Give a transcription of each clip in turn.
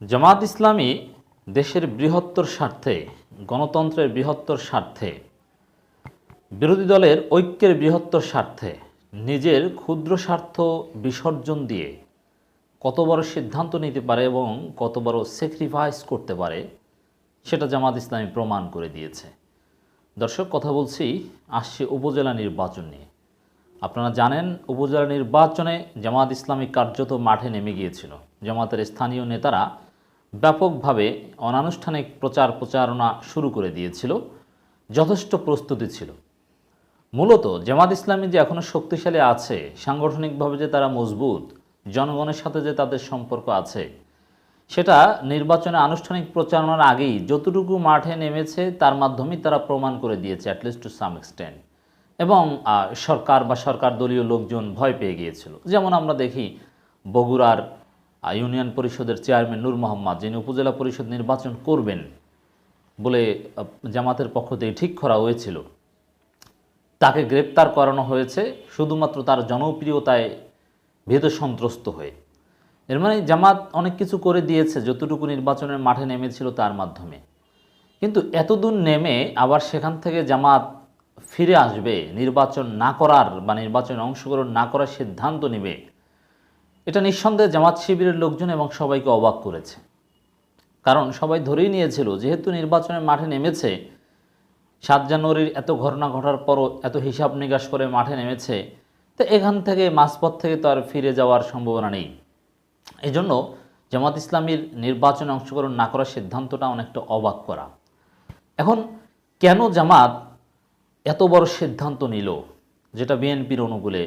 জামাত ইসলামী দেশের বৃহত্তর স্বার্থে, গণতন্ত্রের বৃহত্তর স্বার্থে, বিরোধী দলের ঐক্যের বৃহত্তর স্বার্থে নিজের ক্ষুদ্র স্বার্থ বিসর্জন দিয়ে কত বড় সিদ্ধান্ত নিতে পারে এবং কত বড় স্যাক্রিফাইস করতে পারে, সেটা জামাত ইসলামী প্রমাণ করে দিয়েছে। দর্শক, কথা বলছি, আসছে উপজেলা নির্বাচন নিয়ে। আপনারা জানেন, উপজেলা নির্বাচনে জামাত ইসলামী কার্যত মাঠে নেমে গিয়েছিল। জামাতের স্থানীয় নেতারা ব্যাপকভাবে অনানুষ্ঠানিক প্রচার প্রচারণা শুরু করে দিয়েছিল, যথেষ্ট প্রস্তুতি ছিল। মূলত জামাত ইসলামী যে এখনও শক্তিশালী আছে, সাংগঠনিকভাবে যে তারা মজবুত, জনগণের সাথে যে তাদের সম্পর্ক আছে, সেটা নির্বাচনে আনুষ্ঠানিক প্রচারণার আগেই যতটুকু মাঠে নেমেছে, তার মাধ্যমেই তারা প্রমাণ করে দিয়েছে অ্যাটলিস্ট টু সাম এক্সটেন্ট এবং সরকার বা সরকার দলীয় লোকজন ভয় পেয়ে গিয়েছিল। যেমন আমরা দেখি বগুড়ার ইউনিয়ন পরিষদের চেয়ারম্যান নূর মোহাম্মদ, যিনি উপজেলা পরিষদ নির্বাচন করবেন বলে জামাতের পক্ষ থেকে ঠিক করা হয়েছিল। তাকে গ্রেপ্তার করানো হয়েছে শুধুমাত্র তার জনপ্রিয়তায় ভেদ সন্ত্রস্ত হয়ে। এর মানে জামাত অনেক কিছু করে দিয়েছে, যতটুকু নির্বাচনের মাঠে নেমেছিল তার মাধ্যমে। কিন্তু এতদূর নেমে আবার সেখান থেকে জামাত ফিরে আসবে, নির্বাচন না করার বা নির্বাচনে অংশগ্রহণ না করার সিদ্ধান্ত নেবে। এটা নিঃসন্দেহে জামাত শিবিরের লোকজন এবং সবাইকে অবাক করেছে। কারণ সবাই ধরেই নিয়েছিল, যেহেতু নির্বাচনের মাঠে নেমেছে, সাত জানুয়ারির এত ঘটনা ঘটার পরও এত হিসাব নিকাশ করে মাঠে নেমেছে, তো এখান থেকে মাঝপথ থেকে তো আর ফিরে যাওয়ার সম্ভাবনা নেই। এজন্য জামাত ইসলামীর নির্বাচনে অংশগ্রহণ না করার সিদ্ধান্তটা অনেকটা অবাক করা। এখন কেন জামাত এত বড় সিদ্ধান্ত নিল, যেটা বিএনপির অনুকূলে,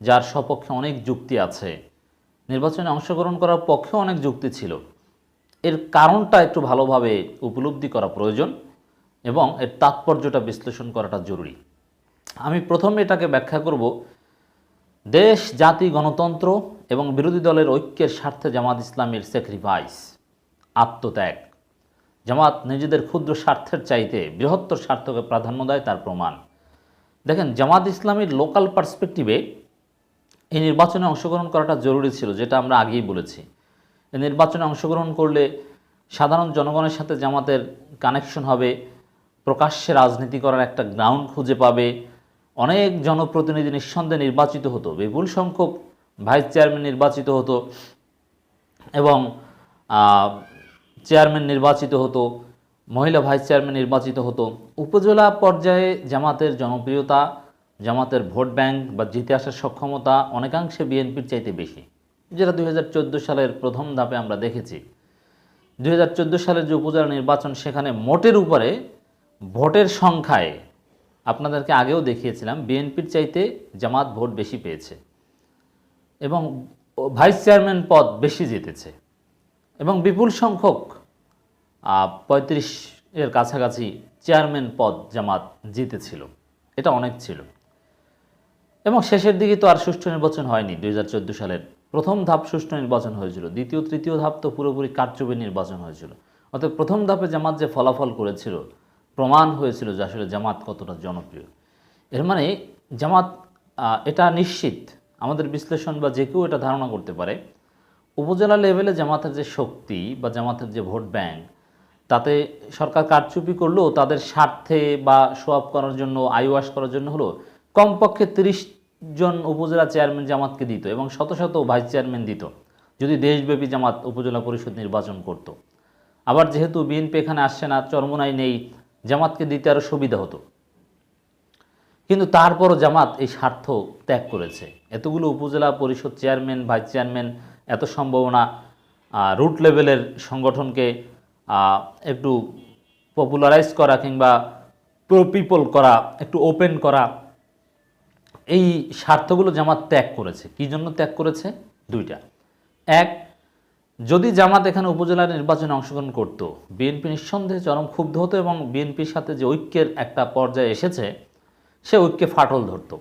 যার সপক্ষে অনেক যুক্তি আছে নির্বাচনে অংশগ্রহণ করার পক্ষে অনেক যুক্তি ছিল। এর কারণটা একটু ভালোভাবে উপলব্ধি করা প্রয়োজন এবং এর তাৎপর্যটা বিশ্লেষণ করাটা জরুরি। আমি প্রথমে এটাকে ব্যাখ্যা করব, দেশ, জাতি, গণতন্ত্র এবং বিরোধী দলের ঐক্যের স্বার্থে জামাত ইসলামের স্যাক্রিফাইস আত্মত্যাগ। জামাত নিজেদের ক্ষুদ্র স্বার্থের চাইতে বৃহত্তর স্বার্থকে প্রাধান্য দেয় তার প্রমাণ। দেখেন, জামাত ইসলামের লোকাল পার্সপেক্টিভে এই নির্বাচনে অংশগ্রহণ করাটা জরুরি ছিল, যেটা আমরা আগেই বলেছি। এই নির্বাচনে অংশগ্রহণ করলে সাধারণ জনগণের সাথে জামাতের কানেকশন হবে, প্রকাশ্যে রাজনীতি করার একটা গ্রাউন্ড খুঁজে পাবে, অনেক জনপ্রতিনিধি নিঃসন্দেহে নির্বাচিত হতো, বিপুল সংখ্যক ভাইস চেয়ারম্যান নির্বাচিত হতো এবং চেয়ারম্যান নির্বাচিত হতো, মহিলা ভাইস চেয়ারম্যান নির্বাচিত হতো। উপজেলা পর্যায়ে জামাতের জনপ্রিয়তা জামাতের ভোট ব্যাংক বা জিতে আসার সক্ষমতা অনেকাংশে বিএনপির চাইতে বেশি, যেটা দু হাজার চোদ্দ সালের প্রথম ধাপে আমরা দেখেছি। দু হাজার চোদ্দ সালের যে উপজেলা নির্বাচন, সেখানে মোটের উপরে ভোটের সংখ্যায় আপনাদেরকে আগেও দেখিয়েছিলাম, বিএনপির চাইতে জামাত ভোট বেশি পেয়েছে এবং ভাইস চেয়ারম্যান পদ বেশি জিতেছে এবং বিপুল সংখ্যক পঁয়ত্রিশ এর কাছাকাছি চেয়ারম্যান পদ জামাত জিতেছিল। এটা অনেক ছিল। এবং শেষের দিকে তো আর সুষ্ঠু নির্বাচন হয়নি দুই হাজার চোদ্দ সালের। প্রথম ধাপ সুষ্ঠু নির্বাচন হয়েছিল, দ্বিতীয়, তৃতীয় ধাপ তো পুরোপুরি কারচুপি নির্বাচন হয়েছিল। অর্থাৎ প্রথম ধাপে জামাত যে ফলাফল করেছিল, প্রমাণ হয়েছিল যে আসলে জামাত কতটা জনপ্রিয়। এর মানে জামাত এটা নিশ্চিত, আমাদের বিশ্লেষণ বা যে কেউ এটা ধারণা করতে পারে, উপজেলা লেভেলে জামাতের যে শক্তি বা জামাতের যে ভোট ব্যাংক, তাতে সরকার কারচুপি করলেও তাদের স্বার্থে বা সোয়াব করার জন্য আইওয়াস করার জন্য হলো কমপক্ষে তিরিশ জন উপজেলা চেয়ারম্যান জামাতকে দিত এবং শত শত ভাইস চেয়ারম্যান দিত, যদি দেশব্যাপী জামাত উপজেলা পরিষদ নির্বাচন করত। আবার যেহেতু বিএনপি এখানে আসছে না, চরমনাই নেই, জামাতকে দিতে আরও সুবিধা হতো কিন্তু তারপরও জামাত এই স্বার্থ ত্যাগ করেছে এতগুলো উপজেলা পরিষদ চেয়ারম্যান, ভাইস চেয়ারম্যান, এত সম্ভাবনা রুট লেভেলের সংগঠনকে একটু পপুলারাইজ করা কিংবা প্রো পিপল করা, একটু ওপেন করা এই স্বার্থগুলো জামাত ত্যাগ করেছে। কি জন্য ত্যাগ করেছে? দুইটা। এক, যদি জামাত এখানে উপজেলা নির্বাচনে অংশগ্রহণ করত, বিএনপি নিঃসন্দেহে চরম ক্ষুব্ধ হতো এবং বিএনপির সাথে যে ঐক্যের একটা পর্যায়ে এসেছে, সে ঐক্যে ফাটল ধরতো।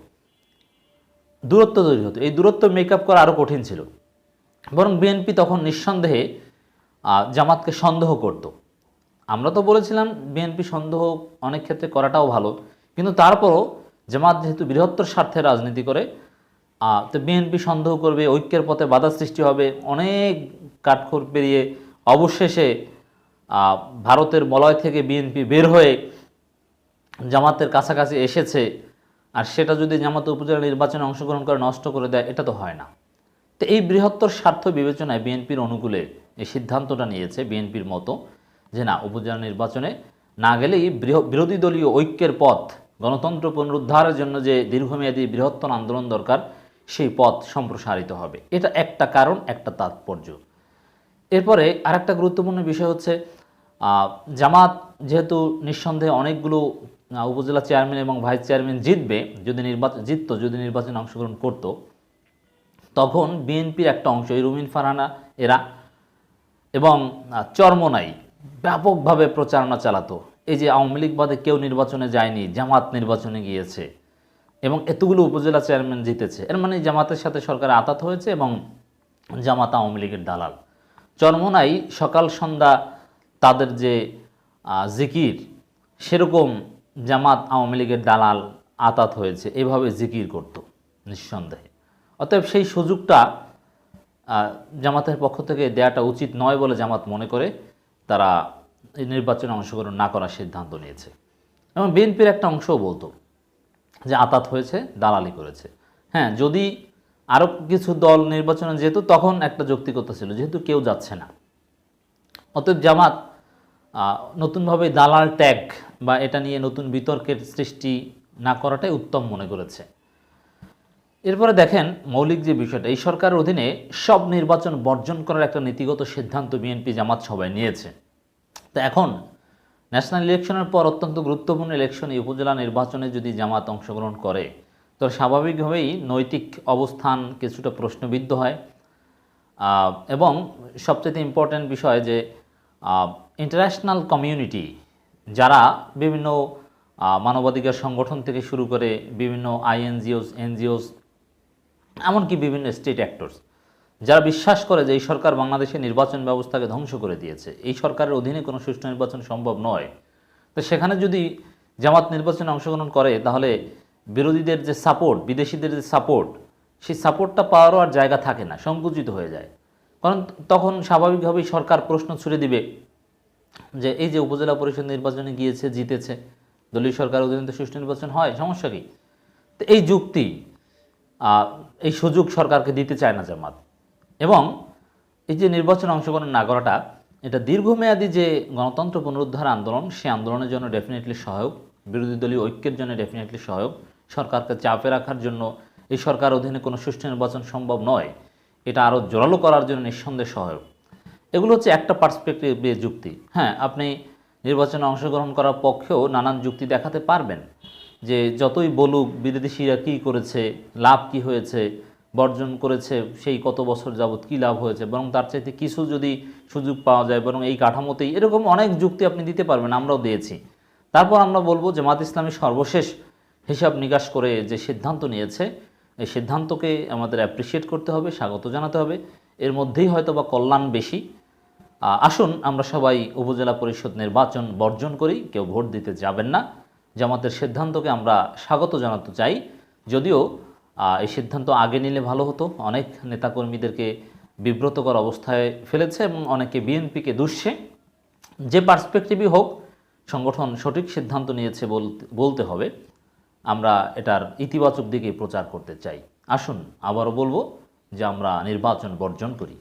দূরত্ব তৈরি হতো। এই দূরত্ব মেকআপ করা আরও কঠিন ছিল। বরং বিএনপি তখন নিঃসন্দেহে জামাতকে সন্দেহ করত। আমরা তো বলেছিলাম, বিএনপি সন্দেহ অনেক ক্ষেত্রে করাটাও ভালো। কিন্তু তারপরও জামাত যেহেতু বৃহত্তর স্বার্থে রাজনীতি করে তো বিএনপি সন্দেহ করবে, ঐক্যের পথে বাধা সৃষ্টি হবে, অনেক কাঠখড় পেরিয়ে অবশেষে ভারতের বলয় থেকে বিএনপি বের হয়ে জামাতের কাছাকাছি এসেছে। আর সেটা যদি জামাত উপজেলা নির্বাচনে অংশগ্রহণ করে নষ্ট করে দেয়, এটা তো হয় না। তো এই বৃহত্তর স্বার্থ বিবেচনায় বিএনপির অনুকূলে এই সিদ্ধান্তটা নিয়েছে বিএনপির মতো যে না, উপজেলা নির্বাচনে না গেলেই বিরোধী দলীয় ঐক্যের পথ গণতন্ত্র পুনরুদ্ধারের জন্য যে দীর্ঘমেয়াদী বৃহত্তর আন্দোলন দরকার, সেই পথ সম্প্রসারিত হবে। এটা একটা কারণ, একটা তাৎপর্য। এরপরে আরেকটা গুরুত্বপূর্ণ বিষয় হচ্ছে জামাত যেহেতু নিঃসন্দেহে অনেকগুলো উপজেলা চেয়ারম্যান এবং ভাইস চেয়ারম্যান জিতবে, যদি নির্বাচন জিততো, যদি নির্বাচনে অংশগ্রহণ করতো, তখন বিএনপির একটা অংশ, এই রুমিন ফারহানা, এরা এবং চরমোনাই ব্যাপকভাবে প্রচারণা চালাতো। এই যে আওয়ামী লীগ বাদে কেউ নির্বাচনে যায়নি, জামাত নির্বাচনে গিয়েছে এবং এতগুলো উপজেলা চেয়ারম্যান জিতেছে। এর মানে জামাতের সাথে সরকার আতাত হয়েছে এবং জামাত আওয়ামী লীগের দালাল। চরমোনাই সকাল সন্ধ্যা তাদের যে জিকির, সেরকম জামাত আওয়ামী লীগের দালাল আতাত হয়েছে। এভাবে জিকির করত, নিঃসন্দেহে। অতএব সেই সুযোগটা জামাতের পক্ষ থেকে দেয়াটা উচিত নয় বলে জামাত মনে করে। তারা এই নির্বাচনে অংশগ্রহণ না করার সিদ্ধান্ত নিয়েছে। এবং বিএনপির একটা অংশও বলতো যে আতাত হয়েছে, দালালি করেছে। হ্যাঁ যদি আরও কিছু দল নির্বাচনে যেত, তখন একটা যৌক্তিকতা ছিল, যেহেতু কেউ যাচ্ছে না। অতএব জামাত নতুনভাবে দালাল ট্যাগ বা এটা নিয়ে নতুন বিতর্কের সৃষ্টি না করাটাই উত্তম মনে করেছে। এরপরে দেখেন মৌলিক যে বিষয়টা, এই সরকারের অধীনে সব নির্বাচন বর্জন করার একটা নীতিগত সিদ্ধান্ত বিএনপি জামাত সবাই নিয়েছে। তো এখন ন্যাশনাল ইলেকশনের পর অত্যন্ত গুরুত্বপূর্ণ ইলেকশন এই উপজেলা নির্বাচনে যদি জামাত অংশগ্রহণ করে, তো স্বাভাবিকভাবেই নৈতিক অবস্থান কিছুটা প্রশ্নবিদ্ধ হয়। এবং সবচেয়ে ইম্পর্ট্যান্ট বিষয় যে ইন্টারন্যাশনাল কমিউনিটি যারা বিভিন্ন মানবাধিকার সংগঠন থেকে শুরু করে বিভিন্ন আইএনজিওস এনজিওস এমনকি বিভিন্ন স্টেট অ্যাক্টরস যারা বিশ্বাস করে যে এই সরকার বাংলাদেশের নির্বাচন ব্যবস্থাকে ধ্বংস করে দিয়েছে, এই সরকারের অধীনে কোনো সুষ্ঠু নির্বাচন সম্ভব নয়। তো সেখানে যদি জামাত নির্বাচনে অংশগ্রহণ করে, তাহলে বিরোধীদের যে সাপোর্ট বিদেশিদের যে সাপোর্ট সেই সাপোর্টটা পাওয়ারও আর জায়গা থাকে না, সংকুচিত হয়ে যায়। কারণ তখন স্বাভাবিকভাবেই সরকার প্রশ্ন ছুড়ে দিবে যে, এই যে উপজেলা পরিষদ নির্বাচনে গিয়েছে, জিতেছে, দলীয় সরকার অধীনে তো সুষ্ঠু নির্বাচন হয়, সমস্যা কি? তো এই যুক্তি এই সুযোগ সরকারকে দিতে চায় না জামাত। এবং এই যে নির্বাচনে অংশগ্রহণ না করাটা এটা দীর্ঘমেয়াদী যে গণতন্ত্র পুনরুদ্ধার আন্দোলন, সেই আন্দোলনের জন্য ডেফিনেটলি সহায়ক, বিরোধী দলীয় ঐক্যের জন্য ডেফিনেটলি সহায়ক, সরকারকে চাপে রাখার জন্য এই সরকার অধীনে কোনো সুষ্ঠু নির্বাচন সম্ভব নয়, এটা আরও জোরালো করার জন্য নিঃসন্দেহে সহায়ক। এগুলো হচ্ছে একটা পার্সপেক্টিভে যুক্তি। হ্যাঁ আপনি নির্বাচনে অংশগ্রহণ করার পক্ষেও নানান যুক্তি দেখাতে পারবেন, যে যতই বলুক বিদেশিরা কী করেছে, লাভ কি হয়েছে বর্জন করেছে, সেই কত বছর যাবৎ কী লাভ হয়েছে, বরং তার চাইতে কিছু যদি সুযোগ পাওয়া যায়, বরং এই কাঠামোতেই এরকম অনেক যুক্তি আপনি দিতে পারবেন, আমরাও দিয়েছি। তারপর আমরা বলব যে মাত ইসলামী সর্বশেষ হিসাব নিকাশ করে যে সিদ্ধান্ত নিয়েছে, এই সিদ্ধান্তকে আমাদের অ্যাপ্রিসিয়েট করতে হবে, স্বাগত জানাতে হবে। এর মধ্যেই হয়তো বা কল্যাণ বেশি। আসুন আমরা সবাই উপজেলা পরিষদ নির্বাচন বর্জন করি, কেউ ভোট দিতে যাবেন না। জামাতের সিদ্ধান্তকে আমরা স্বাগত জানাতে চাই। যদিও এই সিদ্ধান্ত আগে নিলে ভালো হতো। অনেক নেতাকর্মীদেরকে বিব্রতকর অবস্থায় ফেলেছে এবং অনেকে বিএনপিকে দুষছে। যে পার্সপেক্টিভই হোক, সংগঠন সঠিক সিদ্ধান্ত নিয়েছে বলতে হবে। আমরা এটার ইতিবাচক দিকে প্রচার করতে চাই। আসুন, আবারও বলব যে আমরা নির্বাচন বর্জন করি।